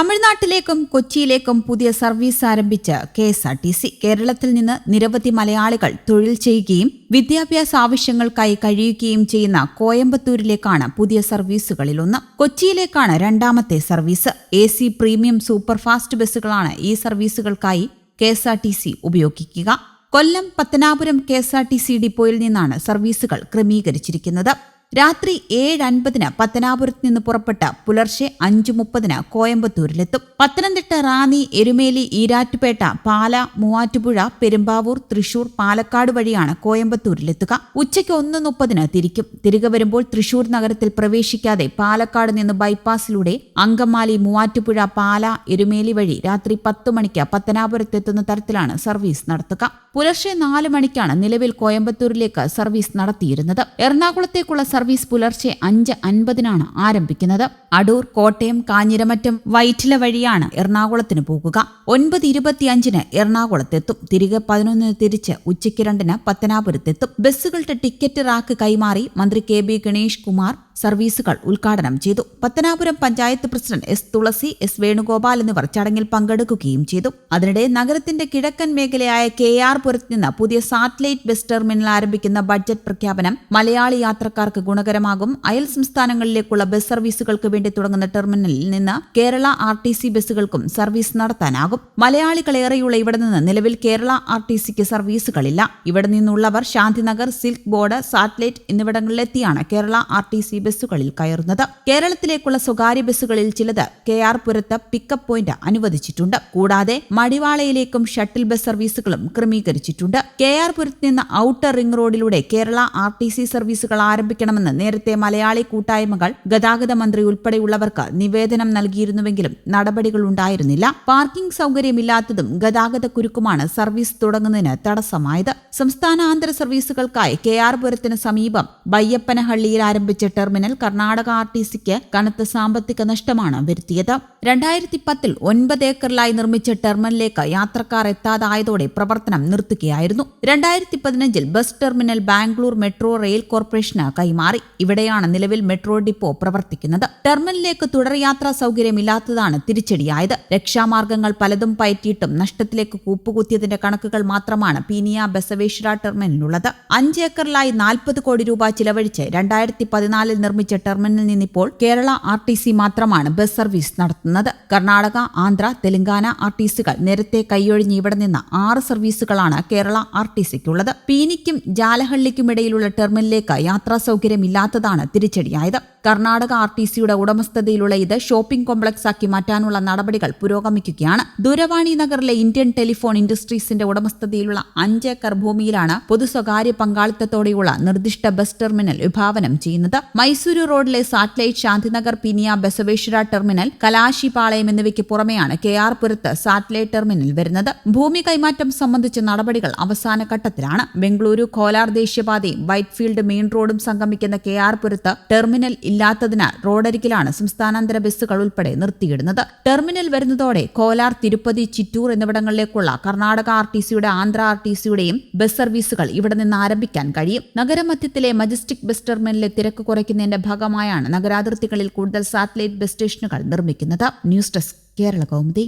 തമിഴ്നാട്ടിലേക്കും കൊച്ചിയിലേക്കും പുതിയ സർവീസ് ആരംഭിച്ച K S R T C കേരളത്തിൽ നിന്ന് നിരവധി മലയാളികൾ തൊഴിൽ ചെയ്യുകയും വിദ്യാഭ്യാസ ആവശ്യങ്ങൾക്കായി കഴിയുകയും ചെയ്യുന്ന കോയമ്പത്തൂരിലേക്കാണ് പുതിയ സർവീസുകളിലൊന്ന്. കൊച്ചിയിലേക്കാണ് രണ്ടാമത്തെ service. A C premium superfast ബസ്സുകളാണ് ഈ സർവീസുകൾക്കായി K S R T C ഉപയോഗിക്കുക. Kollam Pathanapuram K S R T C ഡിപ്പോയിൽ നിന്നാണ് സർവീസുകൾ ക്രമീകരിച്ചിരിക്കുന്നത്. രാത്രി ഏഴ് അൻപതിന് പത്തനാപുരത്ത് നിന്ന് പുറപ്പെട്ട പുലർച്ചെ അഞ്ചു മുപ്പതിന് കോയമ്പത്തൂരിലെത്തും. പത്തനംതിട്ട റാന്നി എരുമേലി ഈരാറ്റുപേട്ട പാല മൂവാറ്റുപുഴ പെരുമ്പാവൂർ തൃശൂർ പാലക്കാട് വഴിയാണ് കോയമ്പത്തൂരിലെത്തുക. ഉച്ചയ്ക്ക് ഒന്ന് മുപ്പതിന് തിരിക്കും. തിരികെ വരുമ്പോൾ തൃശൂർ നഗരത്തിൽ പ്രവേശിക്കാതെ പാലക്കാട് നിന്ന് ബൈപ്പാസിലൂടെ അങ്കമാലി മൂവാറ്റുപുഴ പാല എരുമേലി വഴി രാത്രി പത്ത് മണിക്ക് പത്തനാപുരത്ത് എത്തുന്ന തരത്തിലാണ് സർവീസ് നടത്തുക. പുലർച്ചെ നാല് മണിക്കാണ് നിലവിൽ കോയമ്പത്തൂരിലേക്ക് സർവീസ് നടത്തിയിരുന്നത്. എറണാകുളത്തേക്കുള്ള സർവീസ് പുലർച്ചെ അഞ്ച് അൻപതിനാണ് ആരംഭിക്കുന്നത്. അടൂർ കോട്ടയം കാഞ്ഞിരമറ്റം വൈറ്റില വഴിയാണ് എറണാകുളത്തിന് പോകുക. ഒൻപത് ഇരുപത്തിയഞ്ചിന് എറണാകുളത്തെത്തും. തിരികെ പതിനൊന്നിന് തിരിച്ച് ഉച്ചയ്ക്ക് രണ്ടിന് പത്തനാപുരത്തെത്തും. ബസ്സുകളുടെ ടിക്കറ്റ് റാക്ക് കൈമാറി മന്ത്രി കെ ബി ഗണേഷ് കുമാർ സർവീസുകൾ ഉദ്ഘാടനം ചെയ്തു. Pathanapuram panchayat president S Thulasi S Venugopal എന്നിവർ ചടങ്ങിൽ പങ്കെടുക്കുകയും ചെയ്തു. അതിനിടെ നഗരത്തിന്റെ കിഴക്കൻ മേഖലയായ കെ ആർ പുരത്ത് നിന്ന് പുതിയ സാറ്റലൈറ്റ് ബസ് ടെർമിനൽ ആരംഭിക്കുന്ന ബഡ്ജറ്റ് പ്രഖ്യാപനം മലയാളി യാത്രക്കാർക്ക് ഗുണകരമാകും. അയൽ സംസ്ഥാനങ്ങളിലേക്കുള്ള ബസ് സർവീസുകൾക്ക് വേണ്ടി തുടങ്ങുന്ന ടെർമിനലിൽ നിന്ന് കേരള ആർ ടി സി ബസ്സുകൾക്കും സർവീസ് നടത്താനാകും. മലയാളികളേറെയുള്ള ഇവിടെ നിന്ന് നിലവിൽ കേരള ആർ ടി സിക്ക് സർവീസുകളില്ല. ഇവിടെ നിന്നുള്ളവർ ശാന്തിനഗർ സിൽക്ക് ബോർഡ് സാറ്റലൈറ്റ് എന്നിവിടങ്ങളിലെത്തിയാണ് കേരള ആർ ടി സി ബസ്സുകളിൽ കയറുന്നത്. കേരളത്തിലേക്കുള്ള സ്വകാര്യ ബസ്സുകളിൽ ചിലത് കെ ആർ പുരത്ത് പിക്കപ്പ് പോയിന്റ് അനുവദിച്ചിട്ടുണ്ട്. കൂടാതെ മടിവാളയിലേക്കും ഷട്ടിൽ ബസ് സർവീസുകളും ക്രമീകരിച്ചിട്ടുണ്ട്. കെ ആർ പുരത്ത് നിന്ന് ഔട്ടർ റിംഗ് റോഡിലൂടെ കേരള ആർ ടി സി സർവീസുകൾ ആരംഭിക്കണമെന്ന് നേരത്തെ മലയാളി കൂട്ടായ്മകൾ ഗതാഗത മന്ത്രി ഉൾപ്പെടെയുള്ളവർക്ക് നിവേദനം നൽകിയിരുന്നുവെങ്കിലും നടപടികൾ ഉണ്ടായിരുന്നില്ല. പാർക്കിംഗ് സൗകര്യമില്ലാത്തതും ഗതാഗത കുരുക്കുമാണ് സർവീസ് തുടങ്ങുന്നതിന് തടസ്സമായത്. സംസ്ഥാന ആന്തര സർവീസുകൾക്കായി കെ ആർ പുരത്തിന് സമീപം ബയ്യപ്പനഹള്ളിയിൽ ആരംഭിച്ച terminal terminal Karnataka R T സിക്ക് കനത്ത സാമ്പത്തിക നഷ്ടമാണ് വരുത്തിയത്. രണ്ടായിരത്തി പത്തിൽ ഒൻപത് ഏക്കറിലായി നിർമ്മിച്ച ടെർമിനലിലേക്ക് യാത്രക്കാർ എത്താതായതോടെ പ്രവർത്തനം നിർത്തുകയായിരുന്നു. രണ്ടായിരത്തി പതിനഞ്ചിൽ bus terminal Bangalore metro rail corporation കൈമാറി. ഇവിടെയാണ് നിലവിൽ മെട്രോ ഡിപ്പോ പ്രവർത്തിക്കുന്നത്. ടെർമിനലിലേക്ക് തുടർയാത്രാ സൗകര്യമില്ലാത്തതാണ് തിരിച്ചടിയായത്. രക്ഷാമാർഗങ്ങൾ പലതും പയറ്റിയിട്ടും നഷ്ടത്തിലേക്ക് കൂപ്പുകുത്തിയതിന്റെ കണക്കുകൾ മാത്രമാണ് പീനിയ ബസവേശ്വര ടെർമിനലിനുള്ളത് അഞ്ച് ഏക്കറിലായി നാൽപ്പത് കോടി രൂപ ചിലവഴിച്ച് രണ്ടായിരത്തി പതിനാലിൽ നിർമ്മിച്ച ടെർമിനലിൽ നിന്നിപ്പോൾ കേരള ആർ മാത്രമാണ് ബസ് സർവീസ് നടത്തുന്നത്. കർണാടക ആന്ധ്ര തെലങ്കാന ആർ ടി സികൾ നേരത്തെ കൈയൊഴിഞ്ഞ് ഇവിടെ നിന്ന് ആറ് സർവീസുകളാണ് കേരള ആർ ടി സിക്കുള്ളത് പീനിക്കും ജാലഹള്ളിക്കുമിടയിലുള്ള ടെർമിനലിലേക്ക് യാത്രാ സൗകര്യമില്ലാത്തതാണ് തിരിച്ചടിയായത്. കർണാടക ആർ ടി സിയുടെ ഉടമസ്ഥതയിലുള്ള ഇത് ഷോപ്പിംഗ് കോംപ്ലക്സ് ആക്കി മാറ്റാനുള്ള നടപടികൾ പുരോഗമിക്കുകയാണ്. ദൂരവാണി നഗറിലെ ഇന്ത്യൻ ടെലിഫോൺ ഇൻഡസ്ട്രീസിന്റെ ഉടമസ്ഥതയിലുള്ള അഞ്ച് ഏക്കർ ഭൂമിയിലാണ് പൊതു സ്വകാര്യ പങ്കാളിത്തത്തോടെയുള്ള നിർദ്ദിഷ്ട ബസ് ടെർമിനൽ വിഭാവനം ചെയ്യുന്നത്. മൈസൂരു റോഡിലെ സാറ്റലൈറ്റ് ശാന്തിനഗർ പിനിയ ബസവേശ്വര ടെർമിനൽ കലാശിപാളയം എന്നിവയ്ക്ക് പുറമെയാണ് കെ ആർ പുരത്ത് സാറ്റലൈറ്റ് ടെർമിനൽ വരുന്നത്. ഭൂമി കൈമാറ്റം സംബന്ധിച്ച നടപടികൾ അവസാന ഘട്ടത്തിലാണ്. ബംഗളൂരു കോലാർ ദേശീയപാതയും വൈറ്റ്ഫീൽഡ് മെയിൻ റോഡും സംഗമിക്കുന്ന കെ ആർ പുരത്ത് ടെർമിനൽ ഇല്ലാത്തതിനാൽ റോഡരികിലാണ് സംസ്ഥാനാന്തര ബസ്സുകൾ ഉൾപ്പെടെ നിർത്തിയിടുന്നത്. ടെർമിനൽ വരുന്നതോടെ കോലാർ തിരുപ്പതി ചിറ്റൂർ എന്നിവിടങ്ങളിലേക്കുള്ള കർണാടക ആർ ടി സിയുടെ ആന്ധ്ര ആർ ടി സിയുടെയും ബസ് സർവീസുകൾ ഇവിടെ നിന്ന് ആരംഭിക്കാൻ കഴിയും. നഗരമധ്യത്തിലെ മജസ്റ്റിക് ബസ് ടെർമിനലിലെ തിരക്ക് കുറയ്ക്കുന്നതിന്റെ ഭാഗമായാണ് നഗരാതിർത്തികളിൽ കൂടുതൽ സാറ്റലൈറ്റ് ബസ് സ്റ്റേഷനുകൾ നിർമ്മിക്കുന്നത്. News desk Kerala Kaumudi.